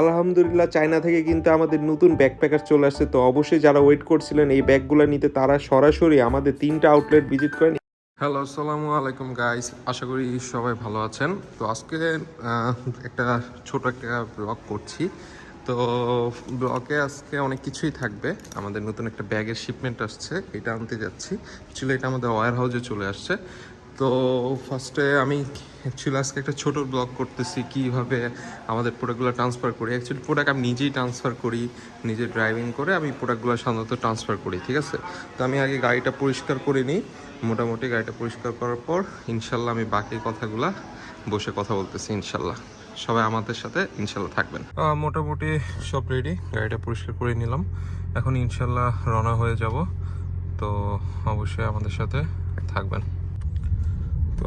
আলহামদুলিল্লাহ, চায়না থেকে কিন্তু আমাদের নতুন ব্যাকপ্যাকার চলে আসছে। তো অবশ্যই যারা ওয়েট করছিলেন এই ব্যাগগুলো নিতে, তারা সরাসরি আমাদের তিনটা আউটলেট ভিজিট করেন হ্যালো আসসালামু আলাইকুম গাইস আশা করি সবাই ভালো আছেন। তো আজকে একটা ছোট একটা ব্লগ করছি। তো ব্লগে আজকে অনেক কিছুই থাকবে। আমাদের নতুন একটা ব্যাগের শিপমেন্ট আসছে, এটা আনতে যাচ্ছি। অ্যাকচুয়ালি এটা আমাদের ওয়ার হাউসে চলে আসছে। তো ফার্স্টে আমি অ্যাকচুয়ালি আজকে একটা ছোট ব্লগ করতেছি, কীভাবে আমাদের প্রোডাক্টগুলো ট্রান্সফার করি। অ্যাকচুয়ালি প্রোডাক্ট আমি নিজেই ট্রান্সফার করি, নিজে ড্রাইভিং করে আমি প্রোডাক্টগুলো সাধারণত ট্রান্সফার করি, ঠিক আছে? তো আমি আগে গাড়িটা পরিষ্কার করে নিই। মোটামুটি গাড়িটা পরিষ্কার করার পর ইনশাল্লাহ আমি বাকি কথাগুলা বসে কথা বলতেছি, ইনশাল্লাহ। সবাই আমাদের সাথে ইনশাল্লাহ থাকবেন। মোটামুটি সব রেডি গাড়িটা পরিষ্কার করে নিলাম। এখন ইনশাল্লাহ রওনা হয়ে যাব। তো অবশ্যই আমাদের সাথে থাকবেন।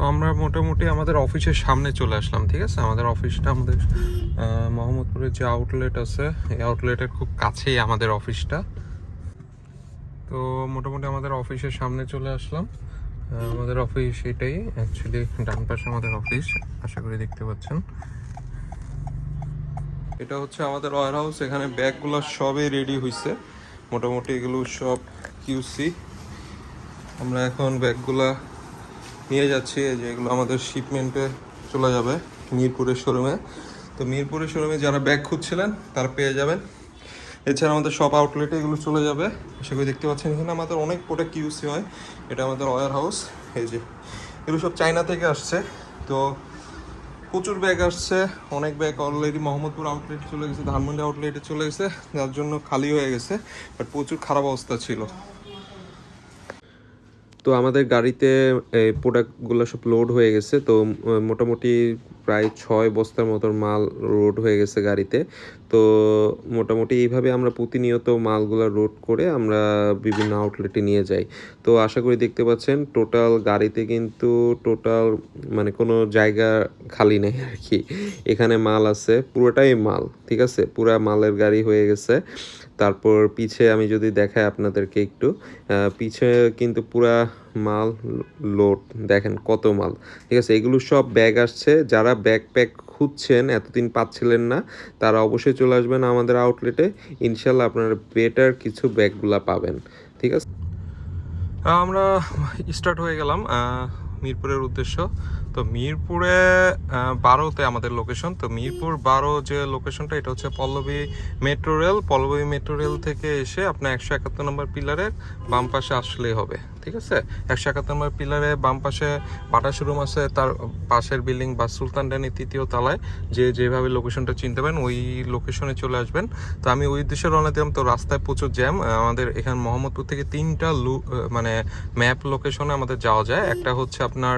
তো আমরা মোটামুটি আমাদের অফিসের সামনে চলে আসলাম, ঠিক আছে? আমাদের অফিসটা আমাদের মোহাম্মদপুরের যে আউটলেট আছে, এই আউটলেটের খুব কাছেই আমাদের অফিসটা। তো মোটামুটি আমাদের অফিসের সামনে চলে আসলাম। আমাদের অফিস এটাই অ্যাকচুয়ালি ডান পাশে আমাদের অফিস, আশা করি দেখতে পাচ্ছেন। এটা হচ্ছে আমাদের ওয়ার হাউস এখানে ব্যাগগুলো সবই রেডি হয়েছে মোটামুটি এগুলো সব কিউসি আমরা এখন ব্যাগগুলা নিয়ে যাচ্ছি যে এগুলো আমাদের শিপমেন্টে চলে যাবে মিরপুরের শোরুমে তো মিরপুরের শোরুমে যারা ব্যাগ খুঁজছিলেন, তারা পেয়ে যাবেন। এছাড়া আমাদের সব আউটলেটে এগুলো চলে যাবে। করি দেখতে পাচ্ছেন, এখানে আমাদের অনেক প্রোডাক্ট ইউসি হয়। এটা আমাদের ওয়ার হাউস এই যে। এগুলো সব চায়না থেকে আসছে। তো প্রচুর ব্যাগ আসছে, অনেক ব্যাগ অলরেডি মোহাম্মদপুর আউটলেটে চলে গেছে, ধানমন্ডি আউটলেটে চলে গেছে, যার জন্য খালি হয়ে গেছে বাট প্রচুর খারাপ অবস্থা ছিল। তো আমাদের গাড়িতে এই প্রোডাক্টগুলো সব লোড হয়ে গেছে তো মোটামুটি প্রায় ছয় বস্তার মতন মাল রোড হয়ে গেছে গাড়িতে। তো মোটামুটি এইভাবে আমরা প্রতিনিয়ত মালগুলো রোড করে আমরা বিভিন্ন আউটলেটে নিয়ে যাই। তো আশা করি দেখতে পাচ্ছেন, টোটাল গাড়িতে কিন্তু টোটাল মানে কোনো জায়গা খালি নেই আর কি। এখানে মাল আছে, পুরোটাই মাল, ঠিক আছে? পুরা মালের গাড়ি হয়ে গেছে। তারপর পিছে আমি যদি দেখাই আপনাদেরকে একটু পিছে কিন্তু পুরা মাল লোড, দেখেন কত মাল। ঠিক আছে, এগুলো সব ব্যাগ আসছে। যারা ব্যাগ প্যাক খুঁজছেন, এতদিন পাচ্ছিলেন না, তারা অবশ্যই চলে আসবেন আমাদের আউটলেটে ইনশাল্লাহ আপনারা বেটার কিছু ব্যাগগুলা পাবেন। ঠিক আছে? আমরা স্টার্ট হয়ে গেলাম মিরপুরের উদ্দেশ্য। তো মিরপুরে বারোতে আমাদের লোকেশন তো মিরপুর বারো যে লোকেশনটা এটা হচ্ছে Pallabi metro rail Pallabi metro rail থেকে এসে আপনার একশো একাত্তর নম্বর পিলারের বাম পাশে আসলেই হবে। ঠিক আছে? একশো একাত্তর নম্বর পিলারে বাম পাশে বাটা শোরুম আছে, তার পাশের বিল্ডিং বা সুলতান ডানি তৃতীয় তালায়। যে যেভাবে লোকেশনটা চিনতে পারেন, ওই লোকেশনে চলে আসবেন। তো আমি ওই উদ্দেশ্যে রওনা দিলাম। তো রাস্তায় প্রচুর জ্যাম। আমাদের এখানে মোহাম্মদপুর থেকে তিনটা লু মানে ম্যাপ লোকেশনে আমাদের যাওয়া যায়। একটা হচ্ছে আপনার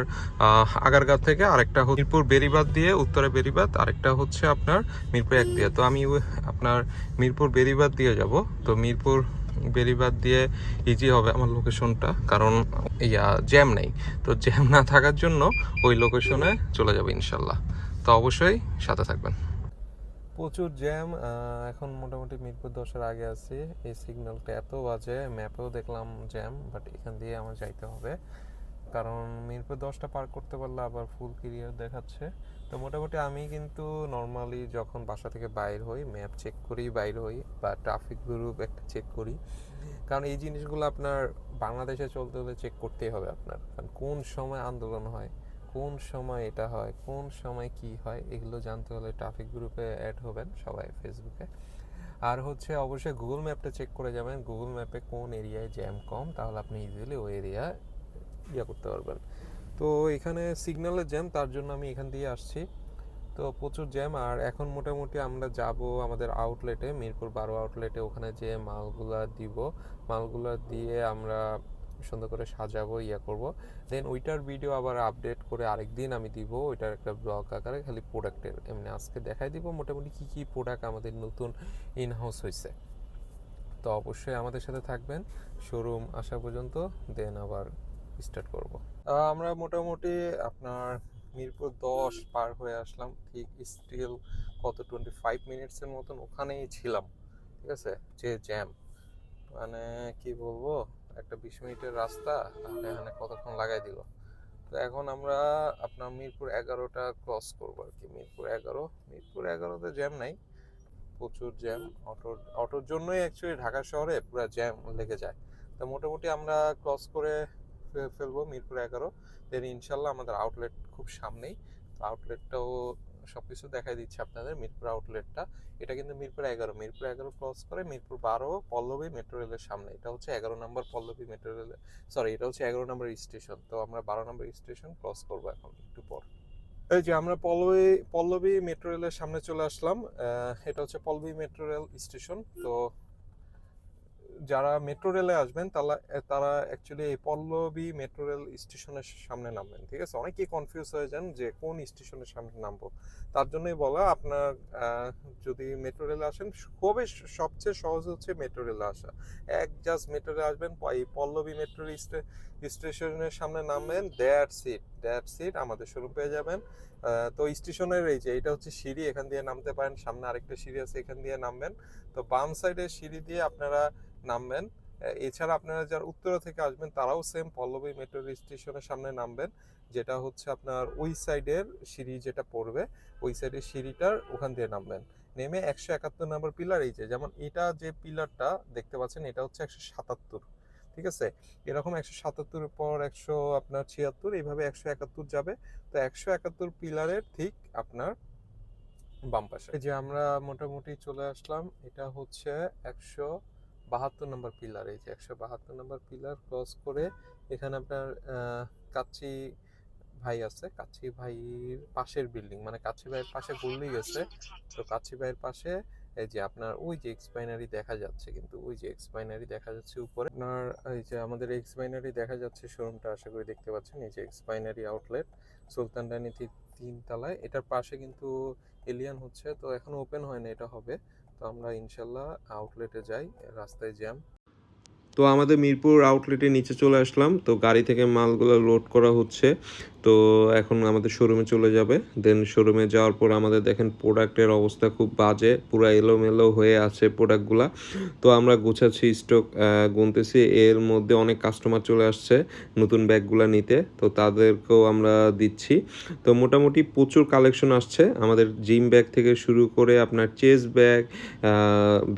আগারগাঁ থেকে, আরেকটা হচ্ছে মিরপুর বেরিবাদ দিয়ে, উত্তরে বেরিবাদ আরেকটা হচ্ছে আপনার মিরপুর এক দিয়ে। তো আমি আপনার মিরপুর বেরিবাদ দিয়ে যাব। তো মিরপুর বেরিবাদ দিয়ে ইজি হবে আমার লোকেশনটা কারণ ইয়া জ্যাম নেই। তো জ্যাম না থাকার জন্য ওই লোকেশনে চলে যাবে ইনশাল্লাহ। তো অবশ্যই সাথে থাকবেন। প্রচুর জ্যাম এখন মোটামুটি মিরপুর দশের আগে আছি। এই সিগন্যালটা এত বাজে ম্যাপেও দেখলাম জ্যাম বাট এখান দিয়ে আমার যাইতে হবে। কারণ মিরপুর দশটা পার করতে পারলে আবার ফুল ক্লিয়ার দেখাচ্ছে। তো মোটামুটি আমি কিন্তু নর্মালি যখন বাসা থেকে বাইর হই ম্যাপ চেক করেই বাইর হই বা ট্রাফিক গ্রুপ একটা চেক করি। কারণ এই জিনিসগুলো আপনার বাংলাদেশে চলতে হলে চেক করতেই হবে আপনার। কারণ কোন সময় আন্দোলন হয়, কোন সময় এটা হয়, কোন সময় কি হয়, এগুলো জানতে হলে ট্রাফিক গ্রুপে অ্যাড হবেন সবাই ফেসবুকে আর হচ্ছে অবশ্যই গুগল ম্যাপটা চেক করে যাবেন। গুগল ম্যাপে কোন এরিয়ায় জ্যাম কম, তাহলে আপনি ইজিলি ওই এরিয়া ইয়ে করতে পারবেন। তো এখানে সিগন্যালের জ্যাম, তার জন্য আমি এখান দিয়ে আসছি। তো প্রচুর জ্যাম, আর এখন মোটামুটি আমরা যাব আমাদের আউটলেটে মিরপুর বারো আউটলেটে ওখানে যে মালগুলা দিব, মালগুলা দিয়ে আমরা সুন্দর করে সাজাবো, ইয়া করব। দেন ওইটার ভিডিও আবার আপডেট করে আরেকদিন আমি দিব, ওইটার একটা ব্লগ আকারে, খালি প্রোডাক্টের এমনি আজকে দেখাই দিব, মোটামুটি কি কি প্রোডাক্ট আমাদের নতুন ইন হাউস হয়েছে তো অবশ্যই আমাদের সাথে থাকবেন। শোরুম আসা পর্যন্ত দেন আবার স্টার্ট করব। আমরা মোটামুটি আপনার মিরপুর দশ পার হয়ে আসলাম। ঠিক স্টিল কত টোয়েন্টি ফাইভ মিনিটসের মতন ওখানেই ছিলাম। ঠিক আছে? যে জ্যাম মানে কি বলব? একটা বিশ মিনিটের রাস্তা আর এখানে কতক্ষণ লাগাই দিল? তো এখন আমরা আপনার মিরপুর এগারোটা ক্রস করব আর কি। মিরপুর এগারো। মিরপুর এগারোতে জ্যাম নাই। প্রচুর জ্যাম অটোর অটোর জন্যই অ্যাকচুয়ালি ঢাকা শহরে পুরো জ্যাম লেগে যায়। তো মোটামুটি আমরা ক্রস করে ফেলব মিরপুর এগারো। দেন ইনশাল্লাহ আমাদের আউটলেট খুব সামনেই। তো আউটলেটটাও সব কিছু দেখাই দিচ্ছে আপনাদের মিরপুর আউটলেটটা এটা কিন্তু মিরপুর এগারো। মিরপুর এগারো ক্রস করে মিরপুর বারো পল্লবী মেট্রো রেলের সামনে। এটা হচ্ছে এগারো নম্বর পল্লবী মেট্রো রেলের সরি এটা হচ্ছে এগারো নম্বর স্টেশন তো আমরা বারো নম্বর স্টেশন ক্রস করব এখন একটু পর। এই যে আমরা পল্লবী পল্লবী মেট্রো রেলের সামনে চলে আসলাম। এটা হচ্ছে পল্লবী মেট্রো রেল স্টেশন তো যারা মেট্রো রেলে আসবেন তারা তারা অ্যাকচুয়ালি এই পল্লবী মেট্রো রেল স্টেশনের সামনে নামবেন, ঠিক আছে? অনেকেই কনফিউজ হয়ে যান যে কোন স্টেশনের সামনে নামবো। তার জন্যই বলা, আপনার যদি মেট্রো রেলে আসেন, খুবই সবচেয়ে সহজ হচ্ছে মেট্রো রেলে আসা। এক জাস্ট মেট্রো রেলে আসবেন এই পল্লবী মেট্রো স্টেশনের সামনে নামবেন, দ্যাট সিট দ্যাট সিট আমাদের শোরুম পেয়ে যাবেন। তো স্টেশনের এই যে, এটা হচ্ছে সিঁড়ি, এখান দিয়ে নামতে পারেন, সামনে আরেকটা সিঁড়ি আছে, এখান দিয়ে নামবেন। তো বাম সাইডের সিঁড়ি দিয়ে আপনারা নামবেন। এছাড়া আপনারা যারা উত্তরা থেকে আসবেন, তারাও সেম পল্লবী মেট্রো স্টেশনের সামনে নামবেন। যেটা হচ্ছে আপনার ওই সাইডের সিঁড়ি যেটা পড়বে, ওই সাইডের সিঁড়িটার ওখান দিয়ে নামবেন। নেমে একশো একাত্তর নম্বর পিলার এই যে, যেমন এটা যে পিলারটা দেখতে পাচ্ছেন, এটা হচ্ছে একশো সাতাত্তর। ঠিক আছে? এরকম একশো সাতাত্তরের পর একশো আপনার ছিয়াত্তর, এইভাবে একশো একাত্তর যাবে। তো একশো একাত্তর পিলারের ঠিক আপনার বাম পাশে। যে আমরা মোটামুটি চলে আসলাম, এটা হচ্ছে একশো বাহাত্তর নম্বর পিলার এই যে একশো বাহাত্তর নম্বর পিলার ক্রস করে এখানে আপনার কাচ্চি ভাই আছে। কাচ্চি ভাইয়ের পাশের বিল্ডিং মানে কাচ্চি ভাইয়ের পাশে গল্লি গেছে। তো কাচ্চি ভাইয়ের পাশে এই যে আপনার ওই যে এক্সপাইনারি দেখা যাচ্ছে কিন্তু ওই যে এক্সপাইনারি দেখা যাচ্ছে উপরে। আপনার এই যে আমাদের এক্সপাইনারি দেখা যাচ্ছে শোরুমটা আশা করি দেখতে পাচ্ছেন। এই যে এক্সপাইনারি আউটলেট সুলতান ডাইনি তিন তলায় এটার পাশে কিন্তু এলিয়ান হচ্ছে, তো এখনও ওপেন হয় না, এটা হবে। তো আমরা ইনশাল্লাহ আউটলেটে যাই, রাস্তায় জ্যাম তো আমাদের মিরপুর আউটলেটের নিচে চলে আসলাম। তো গাড়ি থেকে মালগুলো লোড করা হচ্ছে। তো এখন আমাদের শোরুমে চলে যাবে। দেন শোরুমে যাওয়ার পর আমাদের দেখেন প্রোডাক্টের অবস্থা খুব বাজে, পুরো এলোমেলো হয়ে আছে প্রোডাক্টগুলা তো আমরা গোছাচ্ছি স্টক গুনতেছি। এর মধ্যে অনেক কাস্টমার চলে আসছে নতুন ব্যাগগুলো নিতে। তো তাদেরকেও আমরা দিচ্ছি। তো মোটামুটি প্রচুর কালেকশন আসছে। আমাদের জিম ব্যাগ থেকে শুরু করে আপনার চেস ব্যাগ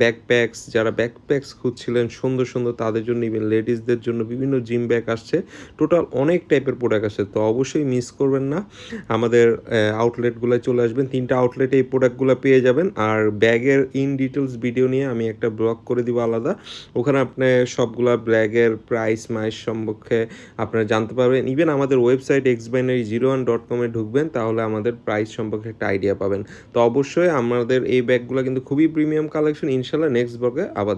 ব্যাকপ্যাকস যারা ব্যাকপ্যাকস খুঁজছিলেন, সুন্দর সুন্দর তাদের জন্য ইভেন লেডিসদের জন্য বিভিন্ন জিম ব্যাগ আসছে। টোটাল অনেক টাইপের প্রোডাক্ট আসছে। তো অবশ্যই মিস করবেন না। আমাদের আউটলেটগুলোয় চলে আসবেন। তিনটা আউটলেটে এই প্রোডাক্টগুলো পেয়ে যাবেন। আর ব্যাগের ইন ডিটেলস ভিডিও নিয়ে আমি একটা ব্লগ করে দিব আলাদা। ওখানে আপনি সবগুলা ব্যাগের প্রাইস মাইস সম্পর্কে আপনারা জানতে পারবেন। ইভেন আমাদের website X binary zero one dot কমে ঢুকবেন, তাহলে আমাদের প্রাইস সম্পর্কে একটা আইডিয়া পাবেন। তো অবশ্যই আমাদের এই ব্যাগগুলো কিন্তু খুবই প্রিমিয়াম কালেকশন ইনশাল্লাহ নেক্সট ব্লগে আবার